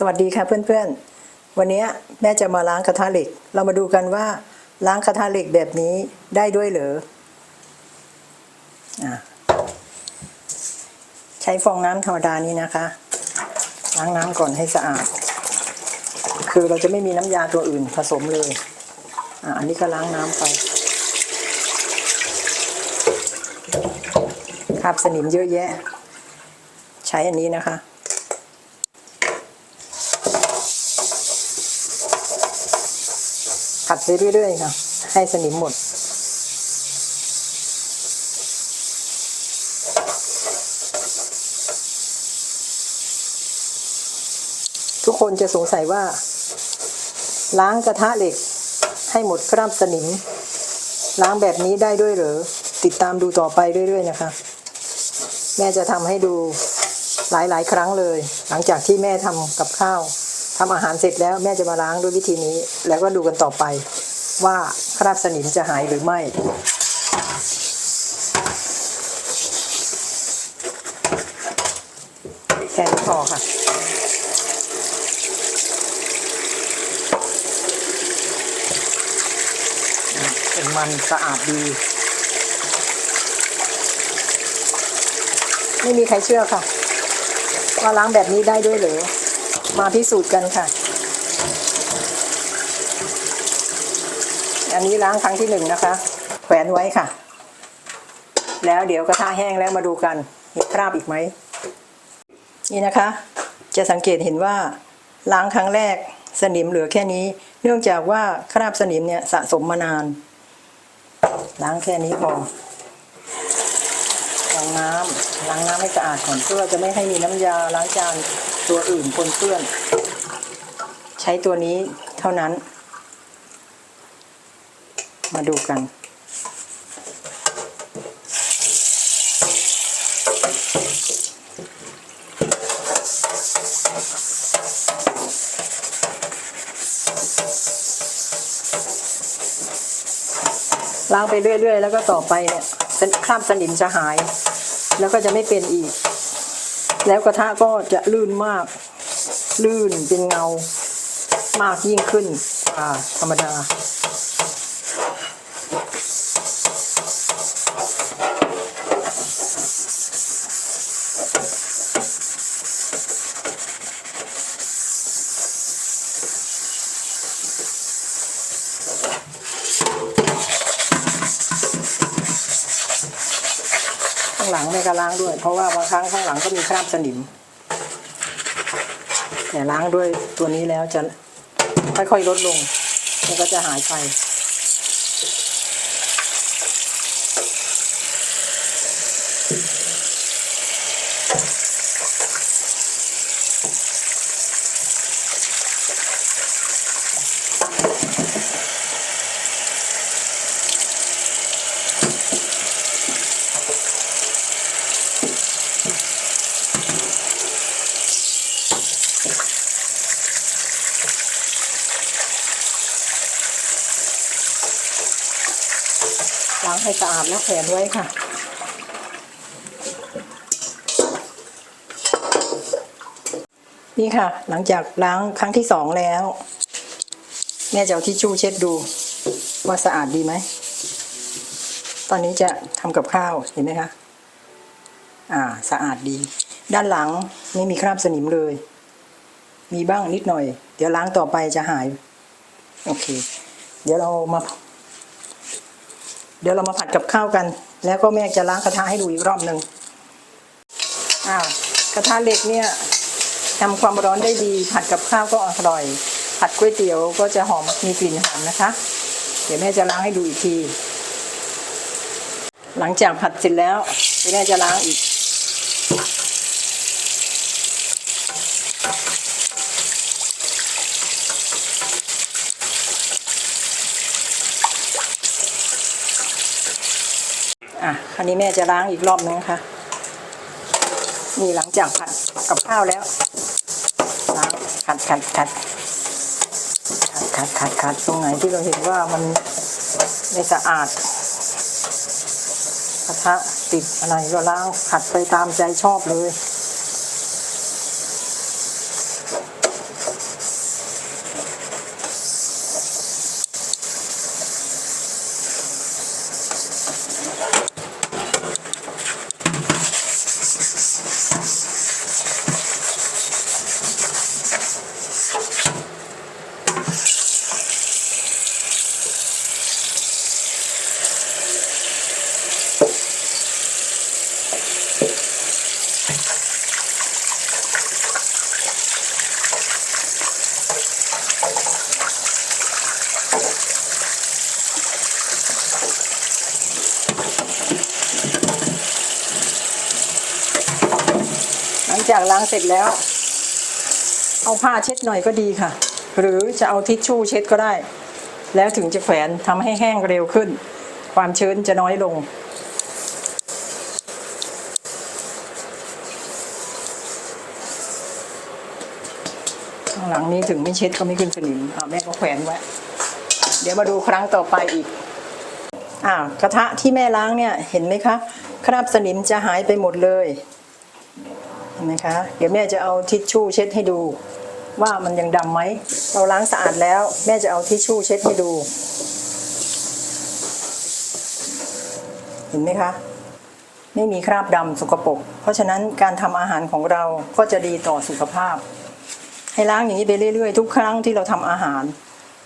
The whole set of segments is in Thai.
สวัสดีค่ะเพื่อนๆ วันนี้แม่จะมาล้างกระทะเหล็ก เรามาดูกันว่าล้างกระทะเหล็กแบบนี้ได้ด้วยหรออะใช้ฟองน้ำธรรมดานี้นะคะ ล้างน้ำก่อนให้สะอาด คือเราจะไม่มีน้ำยาตัวอื่นผสมเลยอะอันนี้ก็ล้างน้ำไปคราบสนิมเยอะแยะ ใช้อันนี้นะคะ ผัดไปเรื่อยๆค่ะ ให้สนิมหมด ทุกคนจะสงสัยว่า ล้างกระทะเหล็ก ให้หมดคราบสนิม ล้างแบบนี้ได้ด้วยหรือติดตามดูต่อไปเรื่อย ๆ นะคะ แม่จะทำให้ดูหลายๆ ครั้งเลย หลังจากที่แม่ทำกับข้าว ทำอาหารเสร็จแล้วแม่จะมาล้างด้วยวิธีนี้ แล้วก็ดูกันต่อไป ว่าคราบสนิมจะหายหรือไม่ แค่นี้พอค่ะเป็นมันสะอาดดีไม่มีใครเชื่อค่ะว่าล้างแบบนี้ได้ด้วยเหรอ มาพิสูจน์กันค่ะ อันนี้ล้างครั้งที่หนึ่งนะคะ แขวนไว้ค่ะ แล้วเดี๋ยวกระทะแห้งแล้วมาดูกันมีคราบอีกไหม นี่นะคะ จะสังเกตเห็นว่าล้างครั้งแรกสนิมเหลือแค่นี้ เนื่องจากว่าคราบสนิมเนี่ยสะสมมานาน ล้างแค่นี้พอ ล้างน้ำล้างน้ำให้สะอาดก่อนเพื่อจะไม่ให้มีน้ำยาล้างจานตัวอื่นปนเปื้อน ใช้ตัวนี้เท่านั้น มาดูกันล้างไปเรื่อย ๆ แล้วก็ต่อไปเนี่ยคราบสนิมจะหาย แล้วก็จะไม่เป็นอีก แล้วกระทะก็จะลื่นมาก ลื่นเป็นเงามากยิ่งขึ้นอ่าธรรมดาางหลังแม่ก็ล้างด้วย เพราะว่าบางครั้งข้างหลังก็มีคราบสนิม แต่ล้างด้วยตัวนี้แล้วจะค่อยๆลดลงแล้วก็จะหายไป ล้างให้สะอาดแล้วแขวนไว้ค่ะ นี่ค่ะ หลังจากล้างครั้งที่สองแล้ว แม่จะเอาทิชชู่เช็ดดู ว่าสะอาดดีไหม ตอนนี้จะทำกับข้าวเห็นไหมคะอ่าสะอาดดี ด้านหลังไม่มีคราบสนิมเลย มีบ้างนิดหน่อย เดี๋ยวล้างต่อไปจะหาย โอเค เดี๋ยวเรามา ดี๋ยวเรามาผัดกับข้าวกัน แล้วก็แม่จะล้างกระทะให้ดูอีกรอบหนึ่งอ้าวกระทะเหล็กเนี่ยทำความร้อนได้ดี ผัดกับข้าวก็อร่อย ผัดก๋วยเตี๋ยวก็จะหอมมีกลิ่นหอมนะคะ เดี๋ยวแม่จะล้างให้ดูอีกที หลังจากผัดเสร็จแล้วเดี๋ยวแม่จะล้างอีก อะคราวนี้แม่จะล้างอีกรอบนึงค่ะนี่หลังจากผัดกับข้าวแล้วล้างขัดขัดขัดขัดขัดขัดขดตรงไหนที่เราเห็นว่ามันไม่สะอาดกระทะติดอะไรก็ล้างขัดไปตามใจชอบเลย หลังจากล้างเสร็จแล้ว เอาผ้าเช็ดหน่อยก็ดีค่ะ หรือจะเอาทิชชู่เช็ดก็ได้ แล้วถึงจะแขวนทำให้แห้งเร็วขึ้น ความชื้นจะน้อยลง ข้าง หลังนี้ถึงไม่เช็ดก็ไม่ขึ้นสนิมอ่าแม่ก็แขวนไว้ เดี๋ยวมาดูครั้งต่อไปอีกอ่ากระทะที่แม่ล้างเนี่ยเห็นไหมคะคราบสนิมจะหายไปหมดเลยเห็นไหมคะ เดี๋ยวแม่จะเอาทิชชู่เช็ดให้ดู ว่ามันยังดำไหม เราล้างสะอาดแล้ว แม่จะเอาทิชชู่เช็ดให้ดู เห็นไหมคะ ไม่มีคราบดำสกปรกเพราะฉะนั้นการทำอาหารของเราก็จะดีต่อสุขภาพ ให้ล้างอย่างนี้ไปเรื่อยๆ ทุกครั้งที่เราทำอาหาร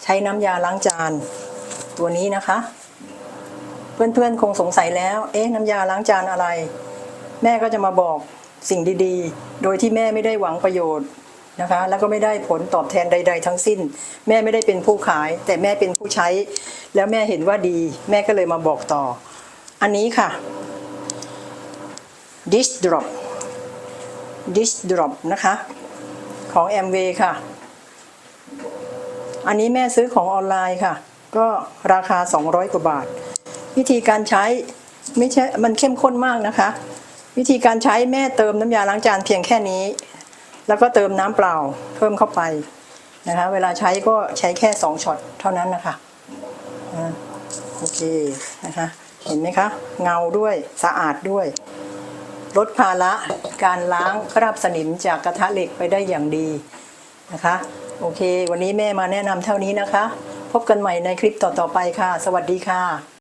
ใช้น้ำยาล้างจานตัวนี้นะคะ เพื่อนๆคงสงสัยแล้ว เอ๊ะน้ำยาล้างจานอะไร แม่ก็จะมาบอกสิ่งดีๆ โดยที่แม่ไม่ได้หวังประโยชน์นะคะ แล้วก็ไม่ได้ผลตอบแทนใด ๆ ทั้งสิ้น แม่ไม่ได้เป็นผู้ขาย แต่แม่เป็นผู้ใช้ แล้วแม่เห็นว่าดี แม่ก็เลยมาบอกต่อ อันนี้ค่ะ dish drop dish drop นะคะ ของ a m w a y ค่ะ อันนี้แม่ซื้อของออนไลน์ค่ะ ก็ราคา 200 กว่าบาท วิธีการใช้ไม่ใช่ มันเข้มข้นมากนะคะ วิธีการใช้แม่เติมน้ำยาล้างจานเพียงแค่นี้ แล้วก็เติมน้ำเปล่าเพิ่มเข้าไปนะคะ เวลาใช้ก็ใช้แค่ 2ช็อตเท่านั้นนะคะโอเคนะคะ เห็นไหมคะ เงาด้วยสะอาดด้วยลดภาระ การล้างคราบสนิมจากกระทะเหล็กไปได้อย่างดีนะคะ โอเค วันนี้แม่มาแนะนำเท่านี้นะคะ พบกันใหม่ในคลิปต่อๆไปค่ะ สวัสดีค่ะ